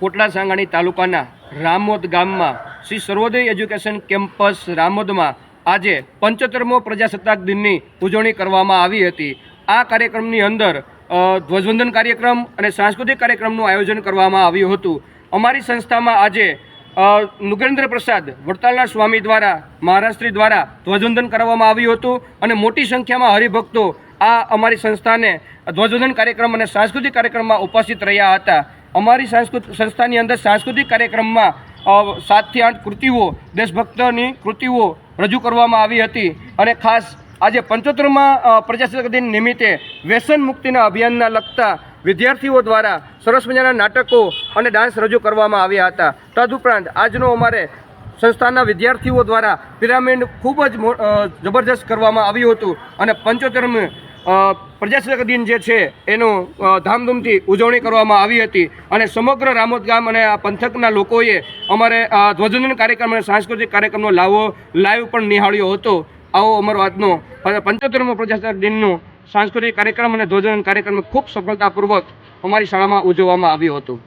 કોટડા સાંગાણી તાલુકાના રામોદ ગામમાં Shri Sarvodaya education campus રામોદમાં આજે પંચોતેરમો પ્રજાસત્તાક દિનની ઉજવણી કરવામાં આવી હતી. આ કાર્યક્રમની અંદર ધ્વજવંદન કાર્યક્રમ અને સાંસ્કૃતિક કાર્યક્રમનું આયોજન કરવામાં આવ્યું હતું. અમારી સંસ્થામાં આજે નુગેન્દ્ર પ્રસાદ વડતાલના સ્વામી દ્વારા મહારાષ્ટ્રી દ્વારા ધ્વજવંદન કરવામાં આવ્યું હતું અને મોટી સંખ્યામાં હરિભક્તો આ અમારી સંસ્થાને ધ્વજવંદન કાર્યક્રમ અને સાંસ્કૃતિક કાર્યક્રમમાં ઉપસ્થિત રહ્યા હતા. અમારી સાંસ્કૃત, સંસ્થાની અંદર સાંસ્કૃતિક કાર્યક્રમમાં સાતથી આઠ કૃતિઓ, દેશભક્તની કૃતિઓ રજૂ કરવામાં આવી હતી. અને ખાસ આજે પંચોતેરમાં પ્રજાસત્તાક દિન નિમિત્તે વ્યસન મુક્તિના અભિયાનના લગતા વિદ્યાર્થીઓ દ્વારા સરસ મજાના નાટકો અને ડાન્સ રજૂ કરવામાં આવ્યા હતા. તદુપરાંત આજનો અમારે સંસ્થાના વિદ્યાર્થીઓ દ્વારા પિરામિડ ખૂબ જ જબરજસ્ત કરવામાં આવ્યું હતું. અને પંચોતેરમી પ્રજાસત્તાક દિન જે છે, એનું ધામધૂમથી ઉજવણી કરવામાં આવી હતી અને સમગ્ર રામોદ ગામ અને આ પંથકના લોકોએ અમારે ધ્વજવંદન કાર્યક્રમ અને સાંસ્કૃતિક કાર્યક્રમનો લાવો, લાઈવ પણ નિહાળ્યો હતો. આવો અમારો આજનો પંચોતેરમો પ્રજાસત્તાક દિનનો સાંસ્કૃતિક કાર્યક્રમ અને ધ્વજવંદન કાર્યક્રમ ખૂબ સફળતાપૂર્વક અમારી શાળામાં ઉજવવામાં આવ્યો હતો.